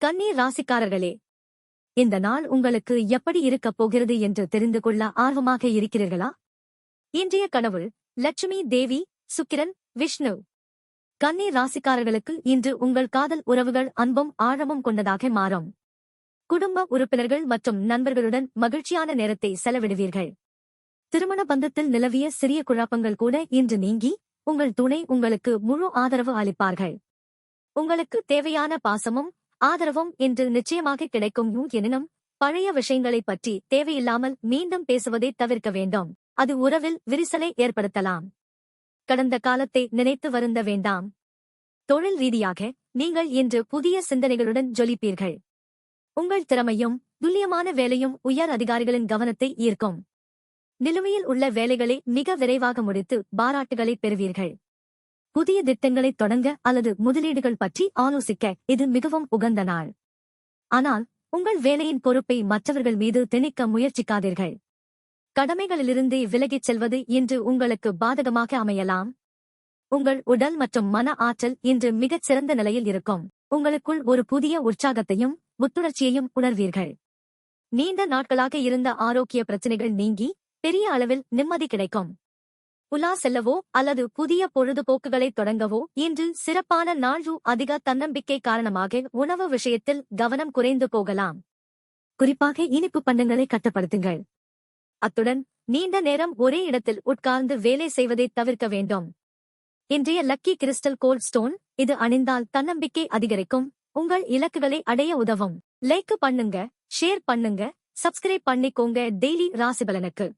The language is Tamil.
கன்னி ராசிக்காரர்களே இந்த நாள் உங்களுக்கு எப்படி இருக்கப் போகிறது என்று தெரிந்து கொள்ள ஆர்வமாக இருக்கிறீர்களா? இன்றைய கனவு லட்சுமி தேவி சுக்கிரன் விஷ்ணு. கன்னி ராசிக்காரர்களுக்கு இன்று உங்கள் காதல் உறவுகள் அன்பும் ஆழமும் கொண்டதாக மாறும். குடும்ப உறுப்பினர்கள் மற்றும் நண்பர்களுடன் மகிழ்ச்சியான நேரத்தை செலவிடுவீர்கள். திருமண பந்தத்தில் நிலவிய சிறிய குழப்பங்கள் கூட இன்று நீங்கி உங்கள் துணை உங்களுக்கு முழு ஆதரவு அளிப்பார்கள். உங்களுக்கு தேவையான பாசமும் ஆதரவும் இன்று நிச்சயமாக கிடைக்கும் எனினும் பழைய விஷயங்களைப் பற்றி தேவையில்லாமல் மீண்டும் பேசுவதை தவிர்க்க வேண்டும். அது உறவில் விரிசலை ஏற்படுத்தலாம். கடந்த காலத்தை நினைத்து வருந்த வேண்டாம். தொழில் ரீதியாக நீங்கள் இன்று புதிய சிந்தனைகளுடன் ஜொலிப்பீர்கள். உங்கள் திறமையும் துல்லியமான வேலையும் உயர் அதிகாரிகளின் கவனத்தை ஈர்க்கும். நிலுவையில் உள்ள வேலைகளை மிக விரைவாக முடித்து பாராட்டுகளை பெறுவீர்கள். புதிய திட்டங்களை தொடங்க அல்லது முதலீடுகள் பற்றி ஆலோசிக்க இது மிகவும் உகந்த நாள். ஆனால் உங்கள் வேலையின் பொறுப்பை மற்றவர்கள் மீது திணிக்க முயற்சிக்காதீர்கள். கடமைகளிலிருந்து விலகிச் செல்வது இன்று உங்களுக்கு பாதகமாக அமையலாம். உங்கள் உடல் மற்றும் மன ஆற்றல் இன்று மிகச் சிறந்த நிலையில் இருக்கும். உங்களுக்குள் ஒரு புதிய உற்சாகத்தையும் புத்துணர்ச்சியையும் உணர்வீர்கள். நீண்ட நாட்களாக இருந்த ஆரோக்கிய பிரச்சனைகள் நீங்கி பெரிய அளவில் நிம்மதி கிடைக்கும். உலா செல்லவோ அல்லது புதிய பொழுதுபோக்குகளை தொடங்கவோ இன்று சிறப்பான நாள்வு அதிக தன்னம்பிக்கை காரணமாக உணவு விஷயத்தில் கவனம் குறைந்து போகலாம். குறிப்பாக இனிப்பு பண்டங்களை கட்டுப்படுத்துங்கள். அத்துடன் நீண்ட நேரம் ஒரே இடத்தில் உட்கார்ந்து வேலை செய்வதை தவிர்க்க வேண்டும். இன்றைய லக்கி கிறிஸ்டல் கோல்ட் ஸ்டோன் இது அணிந்தால் தன்னம்பிக்கை அதிகரிக்கும் உங்கள் இலக்குகளை அடைய உதவும். லைக் பண்ணுங்க ஷேர் பண்ணுங்க சப்ஸ்கிரைப் பண்ணிக்கோங்க டெய்லி ராசிபலனுக்கு